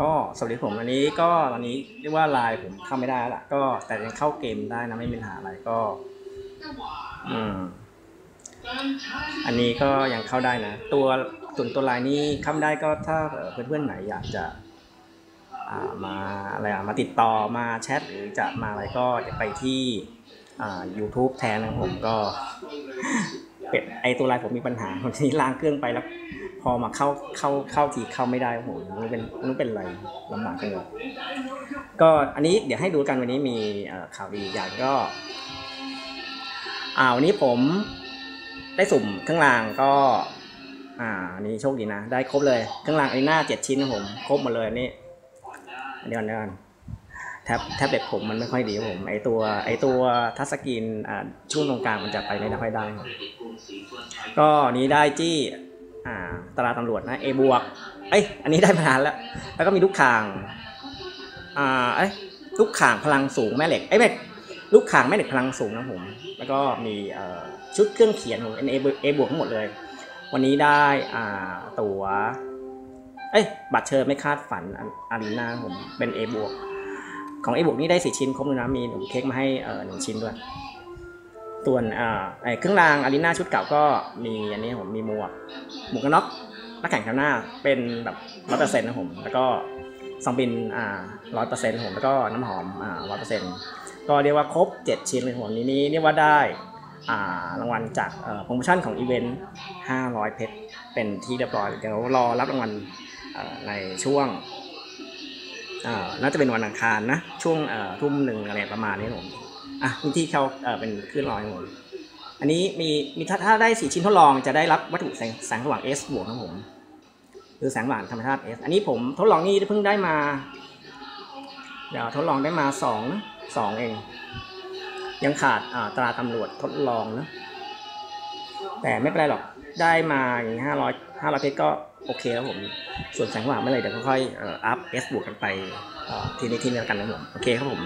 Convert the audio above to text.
ก็สวัสดีผมอันนี้ก็ตอนนี้เรียกว่าไลน์ผมเข้าไม่ได้ละก็แต่ยังเข้าเกมได้นะไม่มีปัญหาอะไรก็ อืม อันนี้ก็ยังเข้าได้นะ ตัวส่วนตัวไลน์นี่เข้าได้ก็ถ้าเพื่อนๆไหนอยากจะามาอะไรอะมาติดต่อมาแชทหรือจะมาอะไรก็จะไปที่อ่า YouTube แทนนะผมก็ เป็ดไอตัวไลน์ผมมีปัญหาวันนี้ล้างเครื่องไปแล้ว พอมาเข้าเข้าเข้าทีเข้าไม่ได้โอ้โหมันเป็นมันเป็นอะไรลำบากจังเลยก็อันนี้เดี๋ยวให้ดูกันวันนี้มีข่าวดีอย่างก็อ่าวันนี้ผมได้สุ่มเครื่องรางก็อ่านนี้โชคดีนะ ได้ครบเลยเครื่องรางอารีนาเจ็ดชิ้นนะผมครบหมดเลยนี่เดี๋ยวเดี๋ยวแท็บแท็บเล็ตผมมันไม่ค่อยดีผมไอตัวไอตัวทัชสกรีนอ่าช่วงตรงกลางมันจะไปไม่ได้ค่อยได้ ก็นี้ได้จี้ อ่าตราตำรวจนะ A บวกเอ้ยอันนี้ได้มานานแล้ว แล้วก็มีลูกข่างอ่าเอ้ยลูกข่างพลังสูงแม่เหล็กเอ้ยไม่ลูกข่างแม่เหล็กพลังสูงนะผม แล้วก็มีเอ่อชุดเครื่องเขียนของ A เอบวกทั้งหมดเลย วันนี้ได้อ่าตัวเอ้ยบัตรเชิญไม่คาดฝันอารีนาผมเป็น A บวกของ A บวกนี่ได้สี่ชิ้นครบเลยนะมีหนมเค้กมาให้เอ่อหนึ่งชิ้นด้วย ส่วนเครื่องรางอารีนาชุดเก่าก็มีอันนี้ผมมีหมวกหมวกกันน็อกนักแข่งข้างหน้าเป็นแบบร้อยเปอร์เซ็นต์นะผม แล้วก็ซองบินอ่าร้อยเปอร์เซ็นต์ผมแล้วก็น้ำหอมอ่าร้อยเปอร์เซ็นต์ก็เรียกว่าครบเจ็ดชิ้นเลยผมนี้นี้เรียกว่าได้อ่ารางวัลจากโปรโมชั่นของอีเวนต์500เพชรเป็นที่เรียบร้อยเดี๋ยวรอรับรางวัลในช่วงน่าจะเป็นวันอังคารนะ ช่วงทุ่มหนึ่งอะไรประมาณนี้ผม อะมีที่เขาเออเป็นคลื่นลอยครับผมอันนี้มีมีถ้าถ้าได้สี่ชิ้นทดลองจะได้รับวัตถุแสงแสงสว่าง S บวกครับผมหรือแสงสว่างธรรมชาติ S อันนี้ผมทดลองนี่เพิ่งได้มาเดี๋ยวทดลองได้มาสองนะสองเอง ยังขาดอ่าตราตำรวจทดลองนะแต่ไม่เป็นไรหรอกได้มาอย่างห้าร้อยห้าร้อยเพชรก็โอเคแล้วผม ส่วนแสงสว่างไม่เลยเดี๋ยวค่อยๆเอ่ออัพ S บวกกันไปทีนี้ทีนี้แล้วกันนะผม โอเคครับผม